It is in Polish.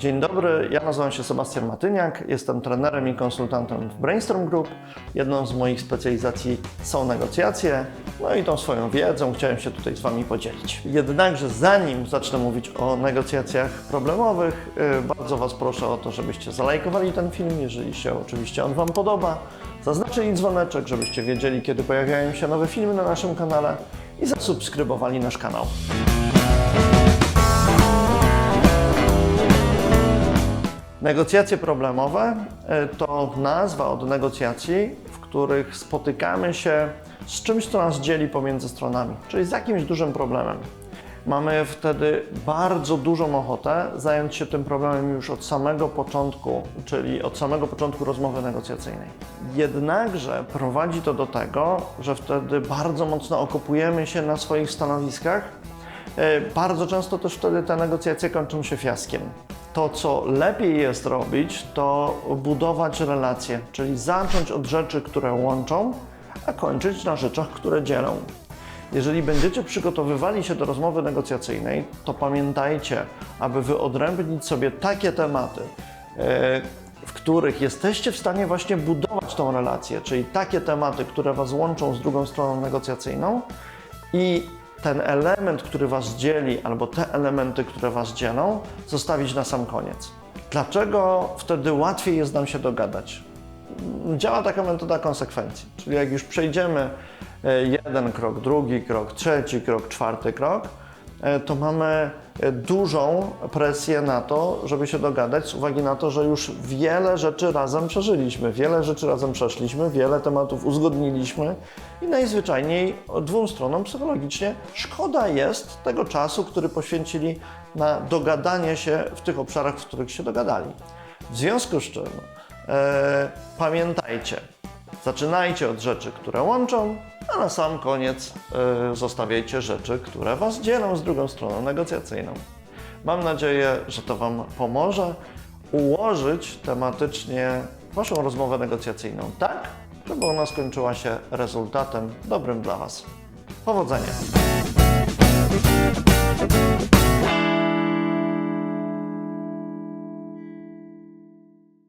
Dzień dobry, ja nazywam się Sebastian Matyniak, jestem trenerem i konsultantem w Brainstorm Group. Jedną z moich specjalizacji są negocjacje, no i tą swoją wiedzą chciałem się tutaj z Wami podzielić. Jednakże zanim zacznę mówić o negocjacjach problemowych, yy, bardzo Was proszę o to, żebyście zalajkowali ten film, jeżeli się oczywiście on Wam podoba, zaznaczyli dzwoneczek, żebyście wiedzieli, kiedy pojawiają się nowe filmy na naszym kanale i zasubskrybowali nasz kanał. Negocjacje problemowe e, to nazwa od negocjacji, w których spotykamy się z czymś, co nas dzieli pomiędzy stronami, czyli z jakimś dużym problemem. Mamy wtedy bardzo dużą ochotę zająć się tym problemem już od samego początku, czyli od samego początku rozmowy negocjacyjnej. Jednakże prowadzi to do tego, że wtedy bardzo mocno okopujemy się na swoich stanowiskach E, Bardzo często też wtedy te negocjacje kończą się fiaskiem. To, co lepiej jest robić, to budować relacje, czyli zacząć od rzeczy, które łączą, a kończyć na rzeczach, które dzielą. Jeżeli będziecie przygotowywali się do rozmowy negocjacyjnej, to pamiętajcie, aby wyodrębnić sobie takie tematy, e, w których jesteście w stanie właśnie budować tą relację, czyli takie tematy, które Was łączą z drugą stroną negocjacyjną i ten element, który Was dzieli, albo te elementy, które Was dzielą, zostawić na sam koniec. Dlaczego wtedy łatwiej jest nam się dogadać? Działa taka metoda konsekwencji, czyli jak już przejdziemy e, jeden krok, drugi krok, trzeci krok, czwarty krok, to mamy e, dużą presję na to, żeby się dogadać, z uwagi na to, że już wiele rzeczy razem przeżyliśmy, wiele rzeczy razem przeszliśmy, wiele tematów uzgodniliśmy i najzwyczajniej dwóm stronom psychologicznie szkoda jest tego czasu, który poświęcili na dogadanie się w tych obszarach, w których się dogadali. W związku z czym e, pamiętajcie, zaczynajcie od rzeczy, które łączą, a na sam koniec e, zostawiajcie rzeczy, które Was dzielą z drugą stroną negocjacyjną. Mam nadzieję, że to Wam pomoże ułożyć tematycznie Waszą rozmowę negocjacyjną tak, żeby ona skończyła się rezultatem dobrym dla Was. Powodzenia!